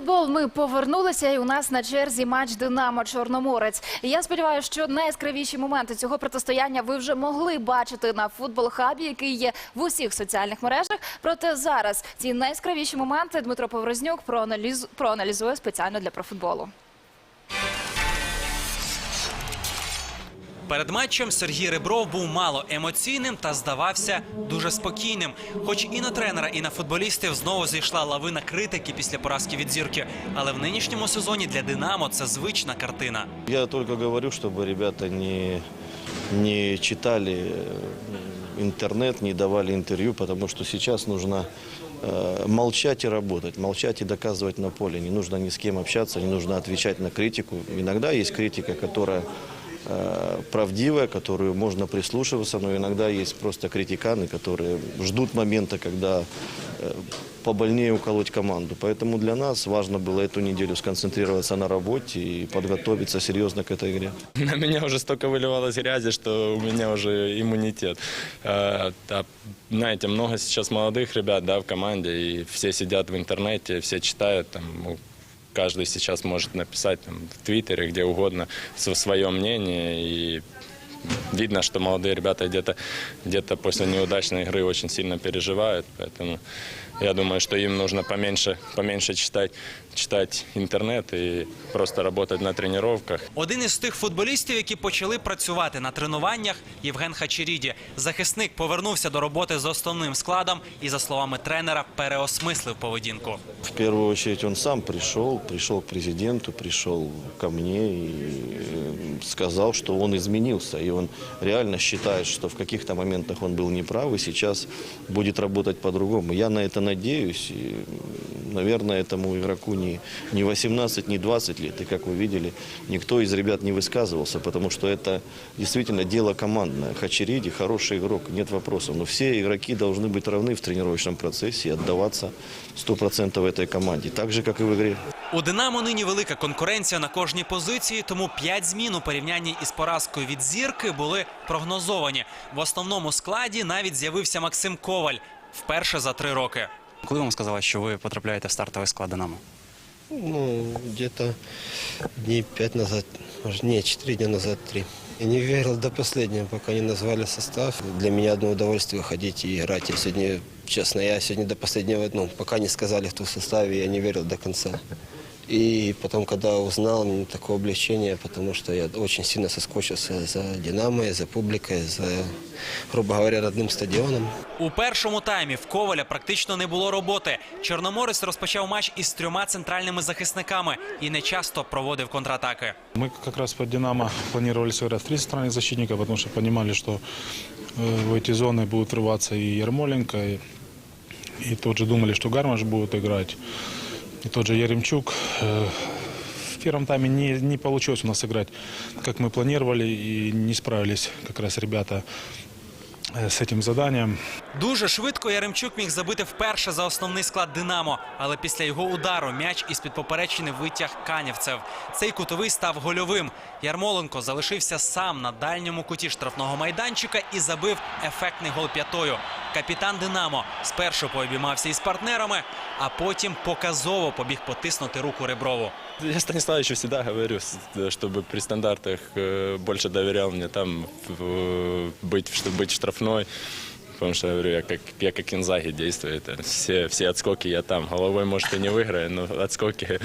футбол ми повернулися, і у нас на черзі матч Динамо Чорноморець. Я сподіваюся, що найяскравіші моменти цього протистояння ви вже могли бачити на футбол хабі, який є в усіх соціальних мережах. Проте зараз ці найяскравіші моменти Дмитро Поврознюк проаналіз... проаналізує спеціально для профутболу. Перед матчем Сергій Ребров був мало емоційним та здавався дуже спокійним. Хоч і на тренера, і на футболістів знову зійшла лавина критики після поразки від зірки. Але в нинішньому сезоні для Динамо це звична картина. Я только говорю, чтобы ребята не, не читали э, интернет, не давали интервью, потому что сейчас нужно э, молчать и работать, молчать и доказывать на поле. Не нужно ни с кем общаться, не нужно отвечать на критику. Иногда есть критика, которая э, правдивая, которую можно прислушиваться, но иногда есть просто критиканы, которые ждут момента, когда э, побольнее уколоть команду. Поэтому для нас важно было эту неделю сконцентрироваться на работе и подготовиться серьезно к этой игре. На меня уже столько выливалось грязи, что у меня уже иммунитет. Э, да, знаете, много сейчас молодых ребят да, в команде, и все сидят в интернете, все читают, там, ну, каждый сейчас может написать там, в Твиттере, где угодно, свое мнение, и видно, что молодые ребята где-то где после неудачной игры очень сильно переживают, поэтому я думаю, что им нужно поменьше, поменьше читать, читать интернет и просто работать на тренировках. Один із тих футболістів, які почали працювати на тренуваннях, Євген Хачеріді. Захисник повернувся до роботи з основним складом і, за словами тренера, переосмислив поведінку. В первую очередь он сам пришел, пришел к президенту, пришел ко мне и э, сказал, что он изменился. И он реально считает, что в каких-то моментах он был неправ и сейчас будет работать по-другому. Я на это надеюсь. И, наверное, этому игроку не, не 18, не 20 лет. И как вы видели, никто из ребят не высказывался, потому что это действительно дело командное. Хачериди хороший игрок, нет вопросов. Но все игроки должны быть равны в тренировочном процессе и отдаваться 100% этой команде. Так же, как и в игре. У Динамо нині велика конкуренція на кожній позиції, тому п'ять змін у порівнянні із поразкою від зірки були прогнозовані. В основному складі навіть з'явився Максим Коваль вперше за три роки. Коли вам сказали, що ви потрапляєте в стартовий склад Динамо? Ну, где-то дней пять назад, может, не, четыре дня назад, три. Я не верил до последнего, пока не назвали состав. Для меня одно удовольствие ходить и играть. Я сегодня, честно, я сегодня до последнего, ну, пока не сказали, кто в составе, я не верил до конца. И потом, когда узнал, мне такое облегчение, потому что я очень сильно соскучился за «Динамо», и за публикой, за, грубо говоря, родным стадионом. У першому таймі в Коваля практично не було роботи. Чорноморець розпочав матч із трьома центральними захисниками і не часто проводив контратаки. Мы как раз под «Динамо» планировали сыграть в три центральных защитника, потому что понимали, что э, в эти зоны будут врываться и Ермоленко, и, и тот же думали, что Гармаш будет играть, и тот же Яремчук. Э, В первом тайме не, не получилось у нас сыграть, как мы планировали, и не справились как раз ребята э, с этим заданием. Дуже швидко Яремчук міг забити вперше за основний склад Динамо, але після його удару м'яч із під поперечини витяг Канівцев. Цей кутовий став гольовим. Ярмоленко залишився сам на дальньому куті штрафного майданчика і забив ефектний гол п'ятою. Капітан Динамо спершу пообіймався із партнерами, а потім показово побіг потиснути руку Реброву. Я Станиславовичу всегда говорю, с- чтобы при стандартах э, больше доверял мне там в- быть, чтобы быть штрафной. Потому что, я говорю, я как, я как Инзаги действую. Это все, все отскоки я там. Головой, может, и не выиграю, но отскоки,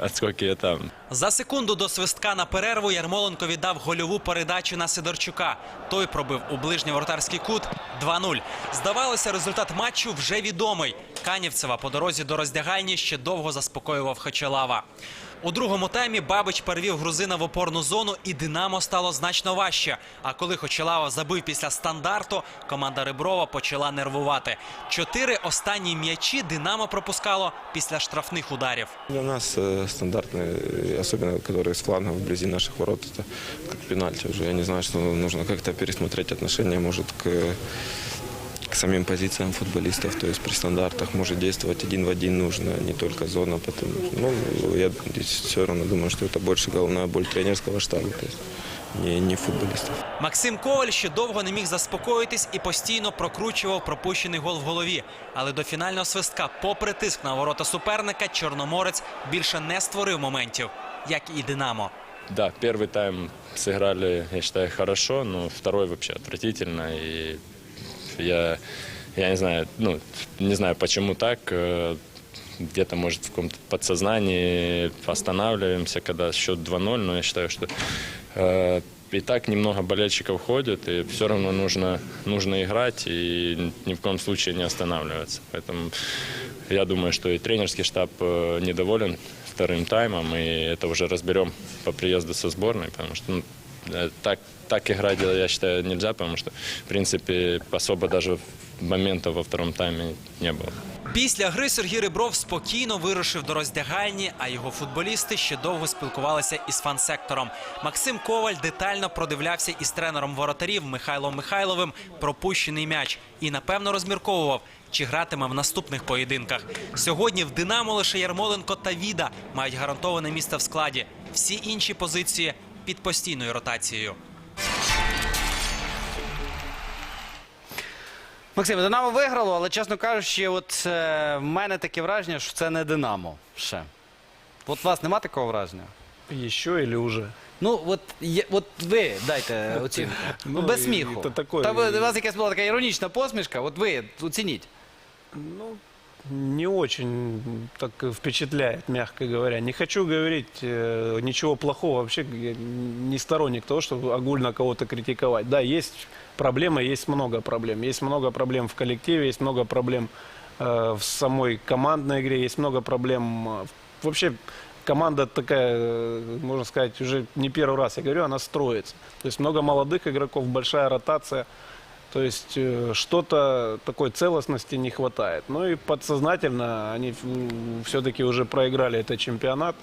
отскоки я там. За секунду до свистка на перерву Ярмоленко віддав гольову передачу на Сидорчука. Той пробив у ближній воротарський кут 2-0. Здавалося, результат матчу вже відомий. Канівцева по дорозі до роздягальні ще довго заспокоював Хачелава. У другому таймі Бабич перевів грузина в опорну зону, і Динамо стало значно важче. А коли Хочелава забив після стандарту, команда Реброва почала нервувати. Чотири останні м'ячі Динамо пропускало після штрафних ударів. Для нас э, стандартные, э, особенно которые с флангов вблизи наших ворот, это как пенальти уже. Я не знаю, что нужно как-то пересмотреть отношение, может, к, к самим позициям футболистов. То есть при стандартах может действовать один в один нужно, не только зона. Потому, ну, я здесь все равно думаю, что это больше головная боль тренерского штаба. То есть не, не футболистов. Максим Коваль ще довго не міг заспокоїтись і постійно прокручував пропущений гол в голові. Але до фінального свистка, попри тиск на ворота суперника, Чорноморець більше не створив моментів, як і Динамо. Да, первый тайм сыграли, я считаю, хорошо, но второй вообще отвратительно. И я, я не знаю, ну, не знаю, почему так. э, Где-то, может, в каком-то подсознании останавливаемся, когда счет 2-0, но я считаю, что э, и так немного болельщиков ходит, и все равно нужно, нужно играть и ни в коем случае не останавливаться. Поэтому я думаю, что и тренерский штаб э, недоволен вторым таймом, и это уже разберем по приезду со сборной, потому что ну, так, так играть, я считаю, нельзя, потому что, в принципе, особо даже моментов во втором тайме не было. Після гри Сергій Ребров спокійно вирушив до роздягальні, а його футболісти ще довго спілкувалися із фан-сектором. Максим Коваль детально продивлявся із тренером воротарів Михайлом Михайловим пропущений м'яч і напевно розмірковував, чи гратиме в наступних поєдинках. Сьогодні в Динамо лише Ярмоленко та Віда мають гарантоване місце в складі. Всі інші позиції під постійною ротацією. Максим, Динамо виграло, але чесно кажучи, от е, в мене таке враження, що це не Динамо ще. От у вас нема такого враження? Еще или уже? Ну, от, є, от ви дайте оцінку. Ну, Без і- сміху. і то такое- Та ви, у вас якась була така іронічна посмішка, от ви оцініть. Ну, не очень так впечатляет, мягко говоря. Не хочу говорить э, ничего плохого. Вообще я не сторонник того, чтобы огульно кого-то критиковать. Да, есть проблемы, есть много проблем. Есть много проблем в коллективе, есть много проблем э, в самой командной игре, есть много проблем. э, вообще команда такая, э, можно сказать, уже не первый раз, я говорю, она строится. То есть много молодых игроков, большая ротация. То есть э, что-то такой целостности не хватает. Ну и подсознательно они все-таки уже проиграли этот чемпионат.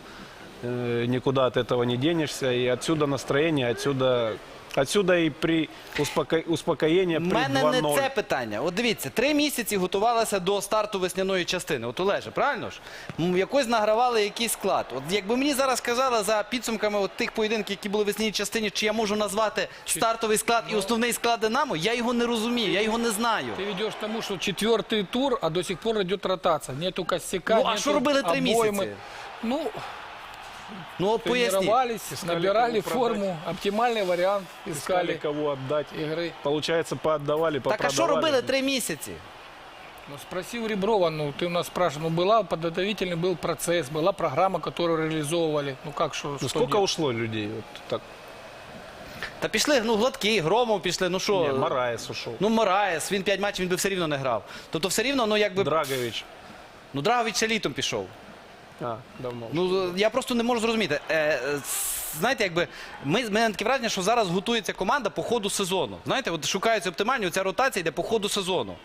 Э, Никуда от этого не денешься. И отсюда настроение, отсюда, отсюда и при успоко... успокоении У при мене не 2:0. це питання. От дивіться, три місяці готувалися до старту весняної частини. От Олеже, правильно ж? М, Якось награвали якийсь склад. От якби мені зараз сказали за підсумками от тих поєдинків, які були в весняній частині, чи я можу назвати стартовий склад і основний склад Динамо, я його не розумію, я його не знаю. Ты ведешь к тому, что четвертый тур, а до сих пор идет ротация. Нету косяка, Ну, а нету що робили три обойми. місяці? Ну, Ну от поясніть. тренировались, Искали набирали кого продать. форму, оптимальный вариант Искали искали кого отдать. игры. Получается, поотдавали, Так а що попродавали. робили три місяці? Ну, спросил Реброва, ну, ты у нас спрашивал, ну, была подготовительный был процесс, была программа, которую реализовывали. Ну, как, что, Ну, что сколько делать? ушло людей? Вот так. Та пішли, ну, Гладкий, Громов пішли, ну що? Не, Мараес ушел. Ну, Мораєс, він п'ять матчів, він би все рівно не грав. Тобто все рівно, ну, якби... Драгович. Ну, Драгович ще літом пішов. А, давно. Ну я просто не можу зрозуміти. Е, е, знаєте, якби ми в мене таке враження, що зараз готується команда по ходу сезону. Знаєте, от шукаються оптимальні, ця ротація йде по ходу сезону.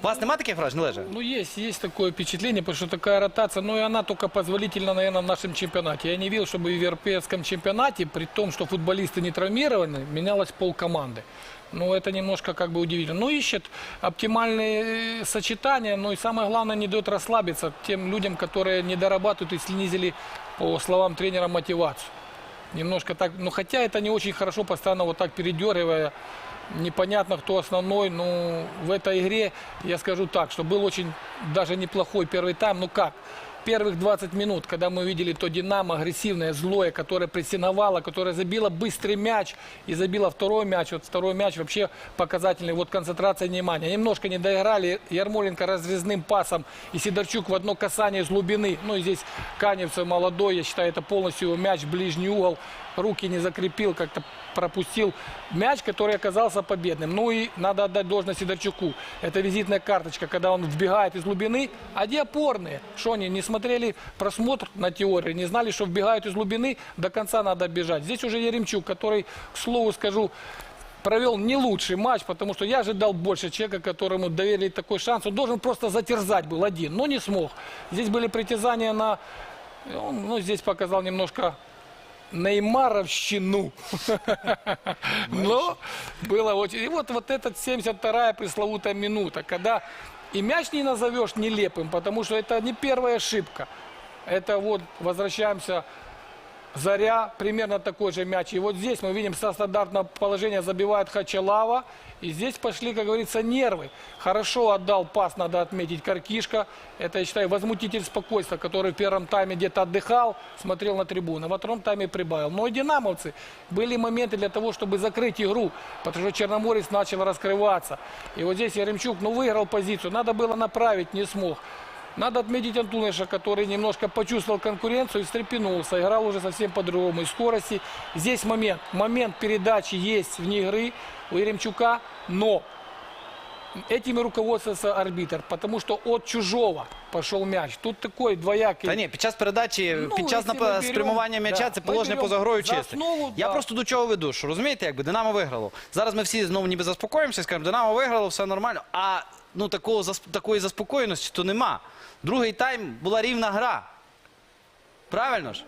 У вас немає таких вражень, Леже? Ну, есть, есть такое впечатление, потому что такая ротация, но и она только позволительна, наверное, в нашем чемпионате. Я не видел, чтобы в европейском чемпионате, при том, что футболисты не травмированы, менялось пол команды. Ну, это немножко как бы удивительно. Ну, ищет оптимальные э, сочетания, но и самое главное, не дает расслабиться тем людям, которые не дорабатывают и снизили, по словам тренера, мотивацию. Немножко так, ну хотя это не очень хорошо, постоянно вот так передергивая, непонятно кто основной, ну в этой игре я скажу так, что был очень даже неплохой первый тайм, ну как, первых 20 минут, когда мы видели то Динамо агрессивное, злое, которое прессиновало, которое забило быстрый мяч и забило второй мяч, вот второй мяч вообще показательный, вот концентрация внимания. Немножко не доиграли, Ярмоленко разрезным пасом и Сидорчук в одно касание из глубины, ну и здесь Каневцев молодой, я считаю, это полностью его мяч в ближний угол, руки не закрепил, как-то пропустил мяч, который оказался победным. Ну и надо отдать должное Сидорчуку. Это визитная карточка, когда он вбегает из глубины. А где опорные? Что они не смотрели просмотр на теории, не знали, что вбегают из глубины, до конца надо бежать. Здесь уже Еремчук, который, к слову скажу, провел не лучший матч, потому что я ожидал больше человека, которому доверили такой шанс. Он должен просто затерзать был один, но не смог. Здесь были притязания на... Он, ну, здесь показал немножко Неймаровщину. Но было очень... И вот, вот этот 72-я пресловутая минута, когда и мяч не назовешь нелепым, потому что это не первая ошибка. Это вот, возвращаемся Заря, примерно такой же мяч. И вот здесь мы видим, со стандартного положения забивает Хачалава. И здесь пошли, как говорится, нервы. Хорошо отдал пас, надо отметить, Каркишка. Это, я считаю, возмутитель спокойствия, который в первом тайме где-то отдыхал, смотрел на трибуны. Во втором тайме прибавил. Но и динамовцы были моменты для того, чтобы закрыть игру, потому что Черноморец начал раскрываться. И вот здесь Яремчук, ну, выиграл позицию. Надо было направить, не смог. Надо отметить Антуныша, который немножко почувствовал конкуренцию и встрепенулся. Играл уже совсем по-другому. И скорости. Здесь момент. Момент передачи есть вне игры у Еремчука. Но этим и руководствовался арбитр. Потому что от чужого пошел мяч. Тут такой двоякий. Та ні, під час передачі, Ну, під час якщо ми напа- берем- спрямування м'яча да, це ми положення берем поза грою за чисте. основу, Я да. просто до чого веду, що розумієте, якби Динамо виграло. Зараз ми всі знову ніби заспокоїмося і скажемо, Динамо виграло, все нормально. А ну такого засп- такої заспокоєності то нема. Другий тайм була рівна гра. Правильно ж?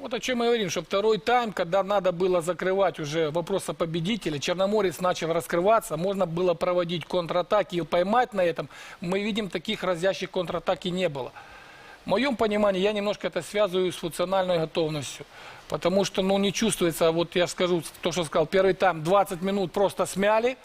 Вот о чем мы говорим, что второй тайм, когда надо было закрывать уже вопрос о победителе, Черноморец начал раскрываться, можно было проводить контратаки и поймать на этом. Мы видим, таких разящих контратаки не было. В моем понимании я немножко это связываю с функциональной готовностью. Потому что, ну, не чувствуется, вот я скажу то, что сказал, первый тайм 20 минут просто смяли,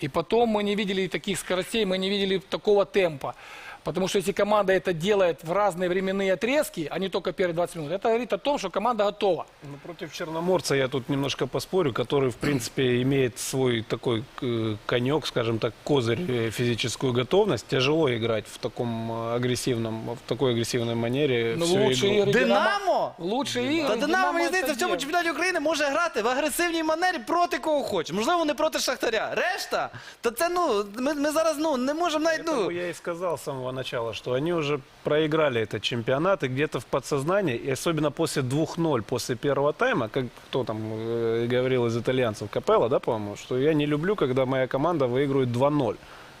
и потом мы не видели таких скоростей, мы не видели такого темпа. Потому что если команда это делает в разные временные отрезки, а не только первые 20 минут, это говорит о том, что команда готова. Ну, против Черноморца я тут немножко поспорю, который, в принципе, имеет свой такой э, конек, скажем так, козырь, э, физическую готовность. Тяжело играть в таком э, агрессивном, в такой агрессивной манере Ну, всю лучшие игру. игры Динамо? Лучшие игры. Та Динамо, мені это здається, в цьому делает. чемпіонаті України може грати в агресивній манері проти кого хоче. Можливо, не проти Шахтаря. Решта, то це ну, ми, ми зараз ну, не можемо навіть. Поэтому Ну, я и сказал с самого начала, что они уже проиграли этот чемпионат, и где-то в подсознании, и особенно после 2-0, после первого тайма, как кто там э, говорил из итальянцев, Капелла, да, по-моему, что я не люблю, когда моя команда выигрывает 2-0.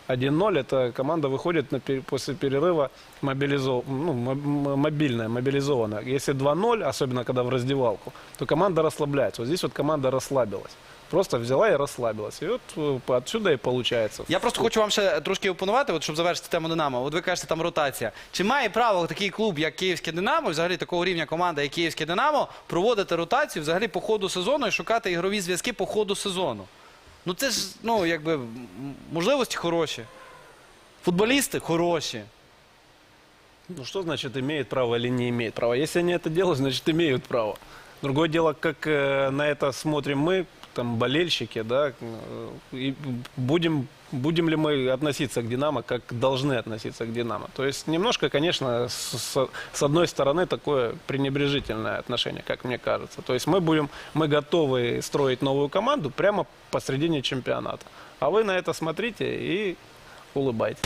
1-0 это команда выходит на, после перерыва мобилизов... ну, мобильная, мобилизованная. Если 2-0, особенно когда в раздевалку, то команда расслабляется. Вот здесь вот команда расслабилась. Просто взяла и расслабилась. И вот э, отсюда и получается. Я просто хочу вам ще трошки опонувати, от, щоб завершити тему Динамо. От ви кажете, там ротація. Чи має право такий клуб, як Київське Динамо, взагалі такого рівня команда, як Київське Динамо, проводити ротацію взагалі по ходу сезону і шукати ігрові зв'язки по ходу сезону? Ну це ж, ну, якби, м, можливості хороші. Футболісти хороші. Ну что значит имеет право или не имеет права? Если они это делают, значит имеют право. Другое дело, как э, на это смотрим мы, там болельщики, да, э, и будем будем ли мы относиться к Динамо, как должны относиться к Динамо. То есть немножко, конечно, с, с- с одной стороны такое пренебрежительное отношение, как мне кажется. То есть мы будем, мы готовы строить новую команду прямо посредине чемпионата. А вы на это смотрите и улыбайтесь.